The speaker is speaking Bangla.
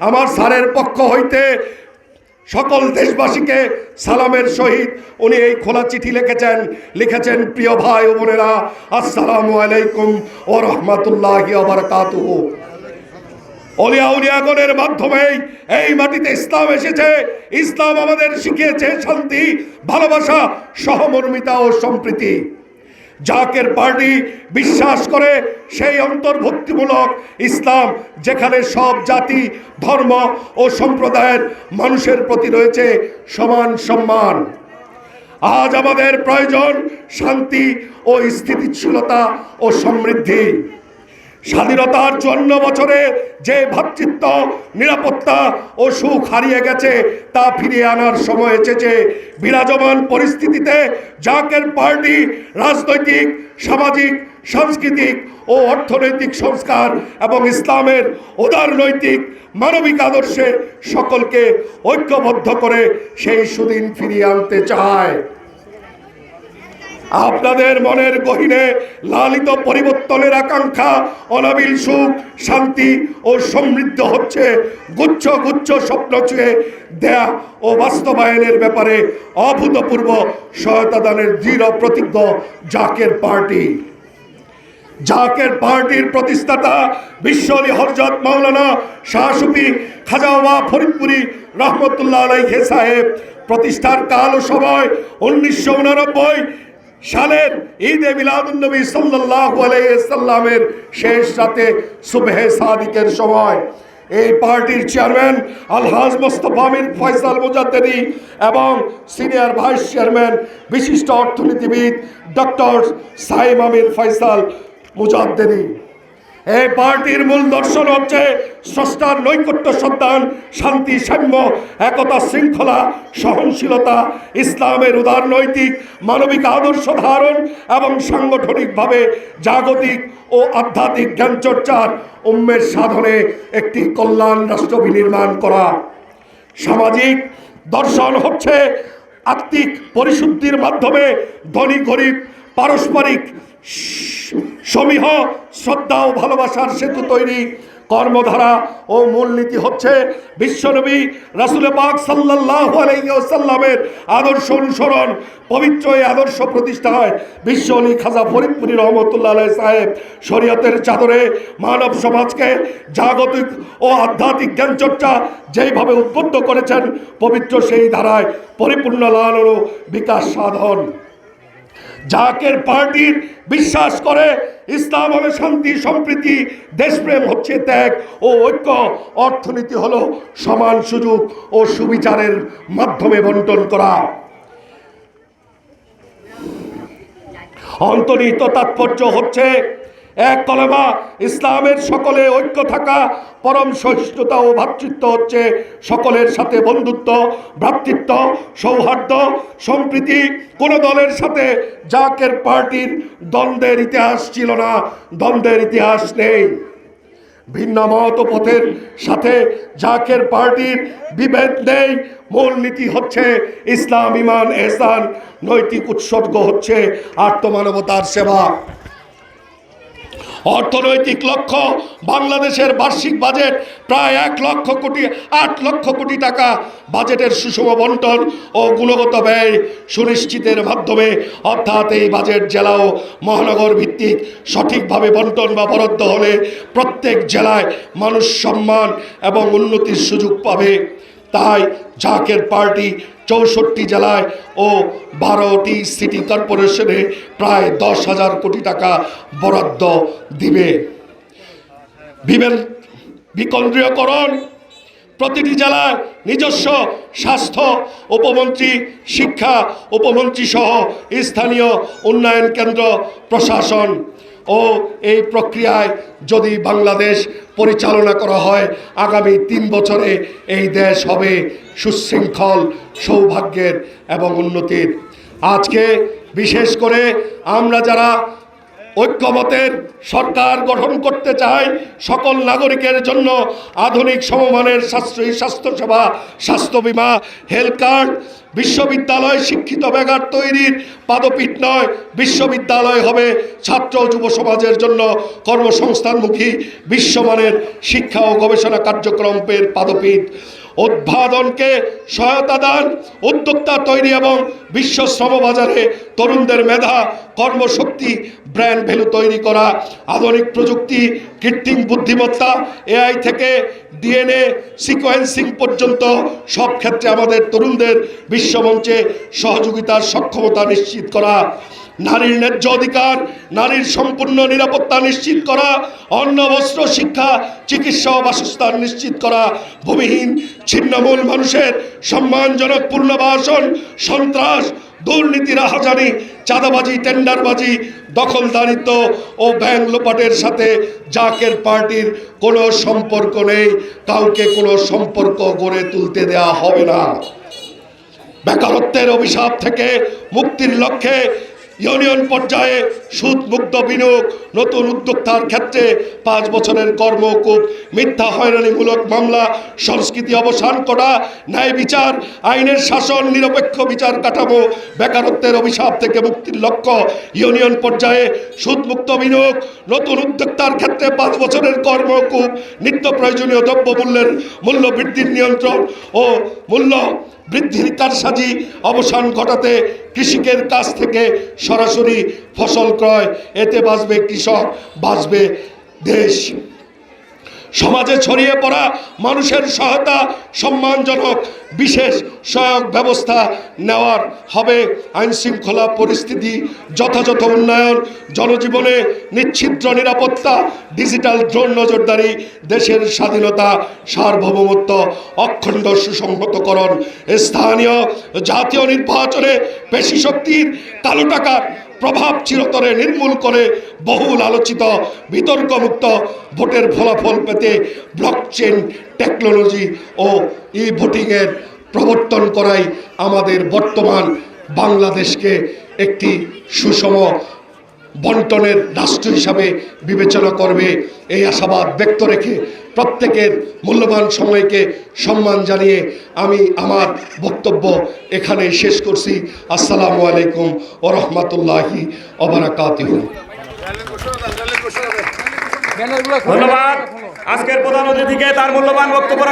আমার স্যারের পক্ষ হইতে সকল দেশবাসীকে সালামের সহিত উনি এই খোলা চিঠি লিখেছেন লিখেছেন, প্রিয় ভাই ও বোনেরা, আসসালামু আলাইকুম ও রহমতুল্লাহ অলিয়া উলিয়াগণের মাধ্যমেই এই মাটিতে ইসলাম এসেছে। ইসলাম আমাদের শিখিয়েছে শান্তি, ভালোবাসা, সহমর্মিতা ও সম্প্রীতি। জাকের পার্টি বিশ্বাস করে সেই অন্তর্ভুক্তিমূলক ইসলাম যেখানে সব জাতি, ধর্ম ও সম্প্রদায়ের মানুষের প্রতি রয়েছে সমান সম্মান। আজ আমাদের প্রয়োজন শান্তি ও স্থিতিশীলতা ও সমৃদ্ধি। স্বাধীনতার চুয়ান্ন বছরে যে ভ্রাতৃত্ব নিরাপত্তা ও সুখ হারিয়ে গেছে, তা ফিরিয়ে আনার সময় এসেছে। বিরাজমান পরিস্থিতিতে জাকের পার্টি রাজনৈতিক, সামাজিক, সাংস্কৃতিক ও অর্থনৈতিক সংস্কার এবং ইসলামের উদারনৈতিক, মানবিক আদর্শে সকলকে ঐক্যবদ্ধ করে সেই সুদিন ফিরিয়ে আনতে চায়। আপনাদের মনের গহিনে লালিত পরিবর্তনের আকাঙ্ক্ষা, অনাবিল সুখ, শান্তি ও সমৃদ্ধ হচ্ছে। গুচ্ছ গুচ্ছ স্বপ্ন ছুঁয়ে দেয়া ও বাস্তবায়নের ব্যাপারে অভূতপূর্ব সহায়তা দানের দৃঢ় প্রতিজ্ঞ জাকের পার্টি। জাকের পার্টির প্রতিষ্ঠাতা বিশ্বলী হরজত মাওলানা শাহসুফি খাজাওয়া ফরিদপুরি রহমতুল্লাহ আলাইহে সাহেব, প্রতিষ্ঠার কাল ও সময় উনিশশো উনানব্বই সালের ঈদে মিলাদুন্নবী সাল্লাহ আলাইসাল্লামের শেষ রাতে সুবহে সাদিকের সময়। এই পার্টির চেয়ারম্যান আলহাজ মোস্তফা মিন ফয়সাল মুজাদ্দেদি এবং সিনিয়র ভাইস চেয়ারম্যান বিশিষ্ট অর্থনীতিবিদ ডক্টর সাইম আমির ফয়সাল মুজাদ্দেদি। এই পার্টির মূল দর্শন হচ্ছে স্রষ্টার নৈকট্য সন্তান, শান্তি, সাম্য, একতা, শৃঙ্খলা, সহনশীলতা, ইসলামের উদারনৈতিক মানবিক আদর্শ ধারণ এবং সাংগঠনিকভাবে জাগতিক ও আধ্যাত্মিক জ্ঞান চর্চার উম্মের সাধনে একটি কল্যাণ রাষ্ট্র বিনির্মাণ করা। সামাজিক দর্শন হচ্ছে আত্মিক পরিশুদ্ধির মাধ্যমে ধনী, গরিব, পারস্পরিক সমীহ, শ্রদ্ধা ও ভালোবাসার সেতু তৈরি কর্মধারা ও মূলনীতি হচ্ছে বিশ্বনবী রাসুল পাক সাল্লাহ আলাইসাল্লামের আদর্শ অনুসরণ, পবিত্র এই আদর্শ প্রতিষ্ঠা হয় বিশ্ব অলি খাজা ফরিদপুরি রহমতুল্লাহ সাহেব শরীয়তের চাদরে মানব সমাজকে জাগতিক ও আধ্যাত্মিক জ্ঞান চর্চা যেইভাবে উদ্বুদ্ধ করেছেন, পবিত্র সেই ধারায় পরিপূর্ণ লালন বিকাশ সাধন। জাকের পার্টির বিশ্বাস করে ইসলাম হলো শান্তি, সম্প্রীতি, দেশপ্রেম হচ্ছে ত্যাগ ও ঐক্য। অর্থনীতি হলো সমান সুযোগ ও সুবিচারের মাধ্যমে বন্টন করা। অন্তর্নিহিত তাৎপর্য হচ্ছে এক কলমা ইসলামের সকলে ঐক্য থাকা, পরম সহিষ্ণুতা ও ভ্রাতৃত্ব হচ্ছে সকলের সাথে বন্ধুত্ব, ভ্রাতৃত্ব, সৌহার্দ্য, সম্প্রীতি। কোনো দলের সাথে জাকের পার্টির দ্বন্দ্বের ইতিহাস ছিল না, দ্বন্দ্বের ইতিহাস নেই। ভিন্ন মত পথের সাথে জাকের পার্টির বিভেদ নেই। মূল নীতি হচ্ছে ইসলাম ইমান এহসান, নৈতিক উৎসর্গ হচ্ছে আত্মমানবতার সেবা। অর্থনৈতিক লক্ষ্য, বাংলাদেশের বার্ষিক বাজেট প্রায় এক লক্ষ কোটি, আট লক্ষ কোটি টাকা। বাজেটের সুষম বন্টন ও গুণগত ব্যয় সুনিশ্চিতের মাধ্যমে, অর্থাৎ এই বাজেট জেলা ও মহানগর ভিত্তিক সঠিকভাবে বন্টন বা বরাদ্দ হলে প্রত্যেক জেলায় মানুষ সম্মান এবং উন্নতির সুযোগ পাবে। তাই জাকের পার্টি চৌষট্টি জেলায় ও বারোটি সিটি কর্পোরেশনে প্রায় দশ হাজার কোটি টাকা বরাদ্দ দিবে। বিবেল বিকেন্দ্রীয়করণ প্রতিটি জেলায় নিজস্ব স্বাস্থ্য উপমন্ত্রী, শিক্ষা উপমন্ত্রী সহ স্থানীয় উন্নয়ন কেন্দ্র, প্রশাসন। ও এই প্রক্রিয়ায় যদি বাংলাদেশ পরিচালনা করা হয়, আগামী তিন বছরে এই দেশ হবে সুশৃঙ্খল, সৌভাগ্যের এবং উন্নতির। আজকে বিশেষ করে আমরা যারা ঐক্যমতের সরকার গঠন করতে চায় সকল নাগরিকের জন্য আধুনিক সমমানের সাশ্রয়ী স্বাস্থ্যসেবা, স্বাস্থ্য বিমা, হেলথ কার্ড, বিশ্ববিদ্যালয় শিক্ষিত বেগার তৈরির পাদপীঠ নয়, বিশ্ববিদ্যালয় হবে ছাত্র যুব সমাজের জন্য কর্মসংস্থানমুখী বিশ্বমানের শিক্ষা ও গবেষণা কার্যক্রমের পাদপীঠ। উদ্ভাবনকে সহায়তা দান, উদ্যোক্তা তৈরি এবং বিশ্ব শ্রমবাজারে তরুণদের মেধা, কর্মশক্তি, ব্র্যান্ড ভ্যালু তৈরি করা, আধুনিক প্রযুক্তি, কৃত্রিম বুদ্ধিমত্তা, এআই থেকে ডিএনএ সিকোয়েন্সিং পর্যন্ত সব ক্ষেত্রে আমাদের তরুণদের বিশ্বমঞ্চে সহযোগিতার সক্ষমতা নিশ্চিত করা নারীর ন্যায্য অধিকার, নারীর সম্পূর্ণ নিরাপত্তা নিশ্চিত করা অন্ন বস্ত্র শিক্ষা, চিকিৎসা ও বাসস্থান নিশ্চিত করা, ভূমিহীন, ছিন্নমূল মানুষের সম্মানজনক পুনর্বাসন সন্ত্রাস দুর্নীতি রাহাজানি চাঁদাবাজি, টেন্ডারবাজি, দখলদারিত্ব ও ব্যাংক লোপাটের সাথে জাকের পার্টির কোনো সম্পর্ক নেই। কাউকে কোনো সম্পর্ক গড়ে তুলতে দেওয়া হবে না। বেকারত্বের অভিশাপ থেকে মুক্তির লক্ষ্যে ইউনিয়ন পর্যায়ে সুদ মুক্ত বিনিয়োগ, নতুন উদ্যোক্তার ক্ষেত্রে পাঁচ বছরের কর্মকূপ, মিথ্যা হয়রানিমূলক মামলা, সংস্কৃতি অবসান করা, ন্যায় বিচার, আইনের শাসন, নিরপেক্ষ বিচার কাঠামো, বেকারত্বের অভিশাপ থেকে মুক্তির লক্ষ্য, ইউনিয়ন পর্যায়ে সুদমুক্ত বিনিয়োগ, নতুন উদ্যোক্তার ক্ষেত্রে পাঁচ বছরের কর্মকূপ, নিত্য প্রয়োজনীয় দ্রব্য দ্রব্যমূল্যের মূল্য বৃদ্ধির নিয়ন্ত্রণ ও মূল্য বৃদ্ধির কারসাজি অবসান ঘটাতে কৃষিকের কাছ থেকে সরাসরি ফসল ক্রয়, এতে বাঁচবে কৃষক, বাঁচবে দেশ। সমাজে ছড়িয়ে পড়া মানুষের সহায়তা সম্মানজনক বিশেষ সহায়ক ব্যবস্থা নেওয়ার হবে আইন শৃঙ্খলা পরিস্থিতি, যথাযথ উন্নয়ন, জনজীবনে নিচ্ছিদ্র নিরাপত্তা, ডিজিটাল ড্রোন নজরদারি, দেশের স্বাধীনতা, সার্বভৌমত্ব, অখণ্ড সুসংহতকরণ, স্থানীয় জাতীয় নির্বাচনে পেশি শক্তির কালো টাকার প্রভাব চিরতরে নির্মূল করে বহুল আলোচিত, বিতর্কমুক্ত ভোটের ফলাফল পেতে ব্লকচেন টেকনোলজি ও ই ভোটিংয়ের প্রবর্তন করাই আমাদের বর্তমান বাংলাদেশকে একটি সুষম বন্টনের রাষ্ট্র হিসাবে বিবেচনা করবে। এই আশাবাদ ব্যক্ত রেখে প্রত্যেকের মূল্যবান সময়কে সম্মান জানিয়ে আমি আমার বক্তব্য এখানে শেষ করছি। আসসালামু আলাইকুম ও রহমতুল্লাহি অবরাকাত ধন্যবাদ। আজকের প্রধান অতিথিকে তার মূল্যবান বক্তব্য